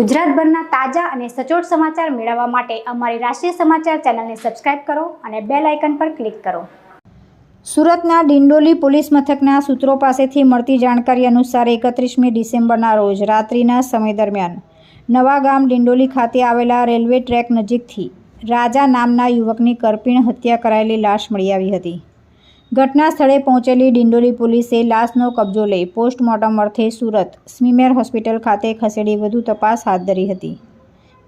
ગુજરાતભરના તાજા અને સચોટ સમાચાર મેળવવા માટે અમારી રાષ્ટ્રીય સમાચાર ચેનલને સબસ્ક્રાઇબ કરો અને બેલ આઇકન પર ક્લિક કરો. સુરતના ડિંડોલી પોલીસ મથકના સૂત્રો પાસેથી મળતી જાણકારી અનુસાર એકત્રીસમી ડિસેમ્બરના રોજ રાત્રિના સમય દરમિયાન નવા ગામ ડિંડોલી ખાતે આવેલા રેલવે ટ્રેક નજીકથી રાજા નામના યુવકની કરપીણ હત્યા કરાયેલી લાશ મળી આવી હતી. ઘટના સ્થળે પહોંચેલી ડિંડોલી પોલીસે લાશનો કબજો લઈ પોસ્ટમોર્ટમ અર્થે સુરત, સ્મીમેર હોસ્પિટલ ખાતે ખસેડી વધુ તપાસ હાથ ધરી હતી.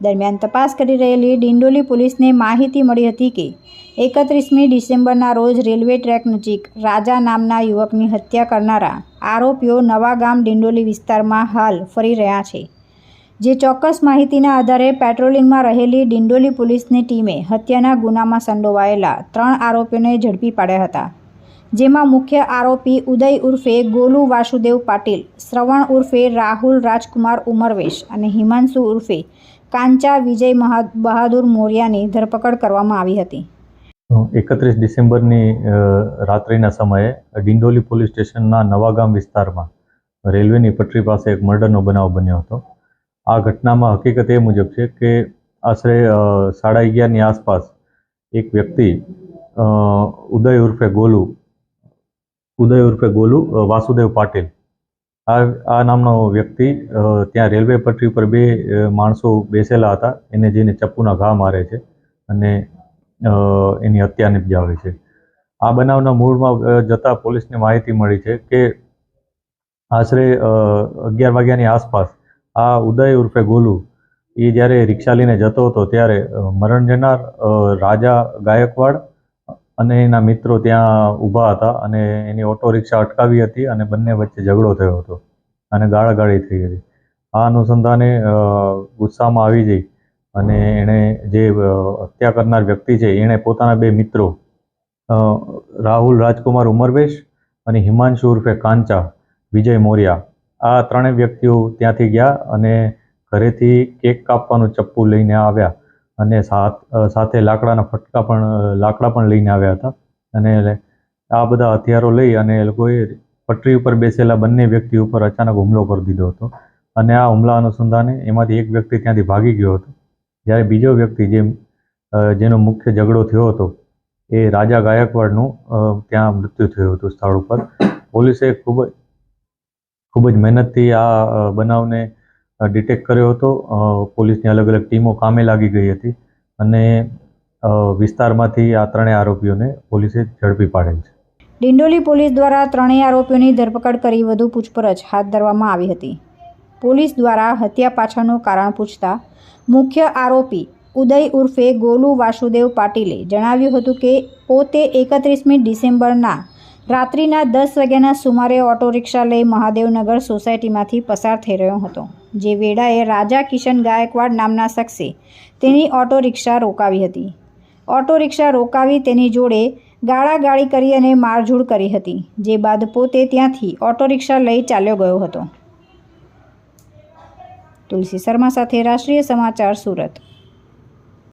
દરમિયાન તપાસ કરી રહેલી ડિંડોલી પોલીસને માહિતી મળી હતી કે, એકત્રીસમી ડિસેમ્બરના રોજ રેલવે ટ્રેક નજીક રાજા નામના યુવકની હત્યા કરનારા આરોપીઓ નવાગામ ડિંડોલી વિસ્તારમાં હાલ ફરી રહ્યા છે. જે ચોક્કસ માહિતીના આધારે પેટ્રોલિંગમાં રહેલી ડિંડોલી પોલીસની ટીમે હત્યાના ગુનામાં સંડોવાયેલા ત્રણ આરોપીઓને ઝડપી પાડ્યા હતા. જેમાં મુખ્ય આરોપી ઉદય ઉર્ફે ગોલુ વાસુદેવ પાટીલ, શ્રવણ ઉર્ફે રાહુલ રાજકુમાર ઉમરવેશ અને હિમાંશુ ઉર્ફે કાંચા વિજય બહાદુર મોર્યાની ધરપકડ કરવામાં આવી હતી. એકત્રીસ ડિસેમ્બરની રાત્રિના સમયે ડિંડોલી પોલીસ સ્ટેશનના નવાગામ વિસ્તારમાં રેલવેની પટરી પાસે એક મર્ડરનો બનાવ બન્યો હતો. આ ઘટનામાં હકીકત એ મુજબ છે કે આશરે સાડા અગિયારની આસપાસ એક વ્યક્તિ ઉદય ઉર્ફે ગોલુ ઉદય ઉર્ફે ગોલુ વાસુદેવ પાટીલ. આ આ નામનો વ્યક્તિ ત્યાં રેલવે પટરી પર બે માણસો બેસેલા હતા. એને જઈને ચપ્પુના ઘા મારે છે અને એની હત્યા નિપજાવે છે. આ બનાવના મૂળમાં જતા પોલીસને માહિતી મળી છે કે આશરે અગિયાર વાગ્યાની આસપાસ આ ઉદય ઉર્ફે ગોલુ, એ જ્યારે રિક્ષા લઈને જતો હતો ત્યારે મરણ જનાર રાજા ગાયકવાડ અને એના મિત્રો ત્યાં ઊભા હતા અને એની ઓટો રિક્ષા અટકાવી હતી અને બંને વચ્ચે ઝઘડો થયો હતો અને ગાળાગાળી થઈ હતી. આ અનુસંધાને ગુસ્સામાં આવી જઈ અને એણે જે હત્યા કરનાર વ્યક્તિ છે, એણે પોતાના બે મિત્રો રાહુલ રાજકુમાર ઉમરવેશ અને હિમાંશુ ઉર્ફે કાંચા, વિજય મોર્યા, આ ત્રણેય વ્યક્તિઓ ત્યાંથી ગયા અને ઘરેથી કેક કાપવાનું ચપ્પુ લઈને આવ્યા. અને સાથ લાકડાના ફટકા પણ લાકડા પણ લઈને આવ્યા હતા. અને આ બધા હથિયારો લઈ અને એ લોકોએ પટરી ઉપર બેસેલા બંને વ્યક્તિ ઉપર અચાનક હુમલો કરી દીધો હતો. અને આ હુમલા અનુસંધાને એમાંથી એક વ્યક્તિ ત્યાંથી ભાગી ગયો હતો. જ્યારે બીજો વ્યક્તિ જે જેનો મુખ્ય ઝઘડો થયો હતો, એ રાજા ગાયકવાડનું ત્યાં મૃત્યુ થયું હતું સ્થળ ઉપર. પોલીસે ખૂબ ખૂબ જ મહેનતથી આ બનાવને ડિટેક્ટ કર્યો હતો. પોલીસની અલગ અલગ ટીમો કામે લાગી ગઈ હતી અને વિસ્તારમાંથી આ ત્રણેય આરોપીઓને પોલીસે ઝડપી પાડેલ છે. ડિંડોલી પોલીસ દ્વારા ત્રણેય આરોપીઓની ધરપકડ કરી વધુ પૂછપરછ હાથ ધરવામાં આવી હતી. પોલીસ દ્વારા હત્યા પાછળનું કારણ પૂછતા મુખ્ય આરોપી ઉદય ઉર્ફે ગોલુ વાસુદેવ પાટીલે જણાવ્યું હતું કે પોતે એકત્રીસમી ડિસેમ્બરના રાત્રિના દસ વાગ્યાના સુમારે ઓટો રિક્ષા લઈ મહાદેવનગર સોસાયટીમાંથી પસાર થઈ રહ્યો હતો, જે વેળાએ રાજા કિશન ગાયકવાડ નામના શખ્સે તેની ઓટો રિક્ષા રોકાવી હતી. ઓટો રિક્ષા રોકાવી તેની જોડે ગાળાગાળી કરી અને મારઝૂડ કરી હતી, જે બાદ પોતે ત્યાંથી ઓટો રિક્ષા લઈ ચાલ્યો ગયો હતો. તુલસી શર્મા સાથે રાષ્ટ્રીય સમાચાર સુરત.